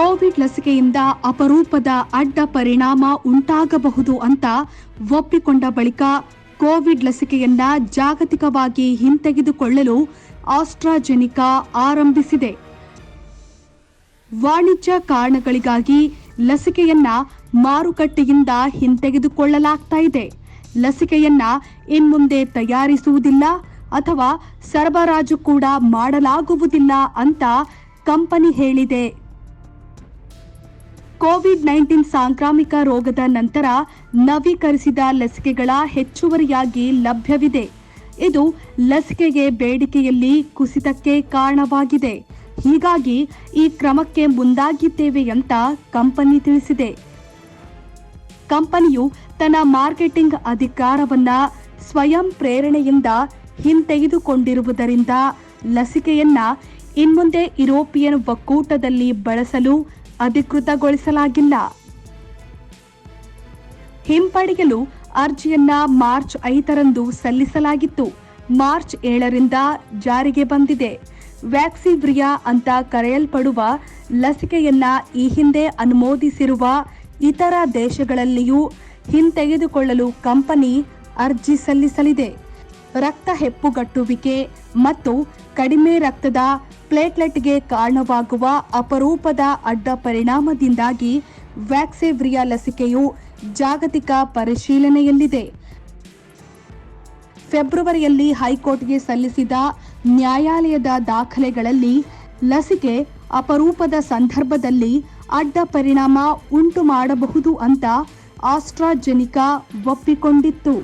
Covid ಲಸಿಕೆಯಿಂದ ಅಪರೂಪದ ಅಡ್ಡ ಪರಿಣಾಮ ಉಂಟಾಗಬಹುದು ಅಂತ ಒಪ್ಪಿಕೊಂಡ ಬಳಿಕ ಕೋವಿಡ್ ಲಸಿಕೆಯನ್ನ ಜಾಗತಿಕವಾಗಿ ಹಿಂತೆಗೆದುಕೊಳ್ಳಲು ಆಸ್ಟ್ರಾಜೆನಿಕಾ ಆರಂಭಿಸಿದೆ. ವಾಣಿಜ್ಯ ಕಾರಣಗಳಿಗಾಗಿ ಲಸಿಕೆಯನ್ನ ಮಾರುಕಟ್ಟೆಯಿಂದ ಹಿಂತೆಗೆದುಕೊಳ್ಳಲಾಗ್ತಾ ಇದೆ. ಲಸಿಕೆಯನ್ನ ಇನ್ಮುಂದೆ ತಯಾರಿಸುವುದಿಲ್ಲ ಅಥವಾ ಸರಬರಾಜು ಕೂಡ ಮಾಡಲಾಗುವುದಿಲ್ಲ ಅಂತ ಕಂಪನಿ ಹೇಳಿದೆ ಕೋವಿಡ್ ನೈನ್ಟೀನ್ ಸಾಂಕ್ರಾಮಿಕ ರೋಗದ ನಂತರ ನವೀಕರಿಸಿದ ಲಸಿಕೆಗಳ ಹೆಚ್ಚುವರಿಯಾಗಿ ಲಭ್ಯವಿದೆ. ಇದು ಲಸಿಕೆಗೆ ಬೇಡಿಕೆಯಲ್ಲಿ ಕುಸಿತಕ್ಕೆ ಕಾರಣವಾಗಿದೆ. ಹೀಗಾಗಿ ಈ ಕ್ರಮಕ್ಕೆ ಮುಂದಾಗಿದ್ದೇವೆ ಅಂತ ಕಂಪನಿ ತಿಳಿಸಿದೆ. ಕಂಪನಿಯು ತನ್ನ ಮಾರ್ಕೆಟಿಂಗ್ ಅಧಿಕಾರವನ್ನ ಸ್ವಯಂ ಪ್ರೇರಣೆಯಿಂದ ಹಿಂತೆಗೆದುಕೊಂಡಿರುವುದರಿಂದ ಲಸಿಕೆಯನ್ನ ಇನ್ಮುಂದೆ ಯುರೋಪಿಯನ್ ಒಕ್ಕೂಟದಲ್ಲಿ ಬಳಸಲು ಅಧಿಕೃತಗೊಳಿಸಲಾಗಿಲ್ಲ. ಹಿಂಪಡೆಯಲು ಅರ್ಜಿಯನ್ನ ಮಾರ್ಚ್ ಐದರಂದು ಸಲ್ಲಿಸಲಾಗಿತ್ತು. ಮಾರ್ಚ್ ಏಳರಿಂದ ಜಾರಿಗೆ ಬಂದಿದೆ. ವ್ಯಾಕ್ಸಿವ್ರಿಯಾ ಅಂತ ಕರೆಯಲ್ಪಡುವ ಲಸಿಕೆಯನ್ನ ಈ ಹಿಂದೆ ಅನುಮೋದಿಸಿರುವ ಇತರ ದೇಶಗಳಲ್ಲಿಯೂ ಹಿಂತೆಗೆದುಕೊಳ್ಳಲು ಕಂಪನಿ ಅರ್ಜಿ ಸಲ್ಲಿಸಲಿದೆ. ರಕ್ತ ಹೆಪ್ಪುಗಟ್ಟುವಿಕೆ ಮತ್ತು ಕಡಿಮೆ ರಕ್ತದ ಪ್ಲೇಟ್ಲೆಟ್ಗೆ ಕಾರಣವಾಗುವ ಅಪರೂಪದ ಅಡ್ಡ ಪರಿಣಾಮದಿಂದಾಗಿ ವ್ಯಾಕ್ಸೇವ್ರಿಯಾ ಲಸಿಕೆಯು ಜಾಗತಿಕ ಪರಿಶೀಲನೆಯಲ್ಲಿದೆ. ಫೆಬ್ರವರಿಯಲ್ಲಿ ಹೈಕೋರ್ಟ್ಗೆ ಸಲ್ಲಿಸಿದ ನ್ಯಾಯಾಲಯದ ದಾಖಲೆಗಳಲ್ಲಿ ಲಸಿಕೆ ಅಪರೂಪದ ಸಂದರ್ಭದಲ್ಲಿ ಅಡ್ಡ ಪರಿಣಾಮ ಉಂಟು ಮಾಡಬಹುದು ಅಂತ ಆಸ್ಟ್ರಾಜೆನಿಕಾ ಒಪ್ಪಿಕೊಂಡಿತ್ತು.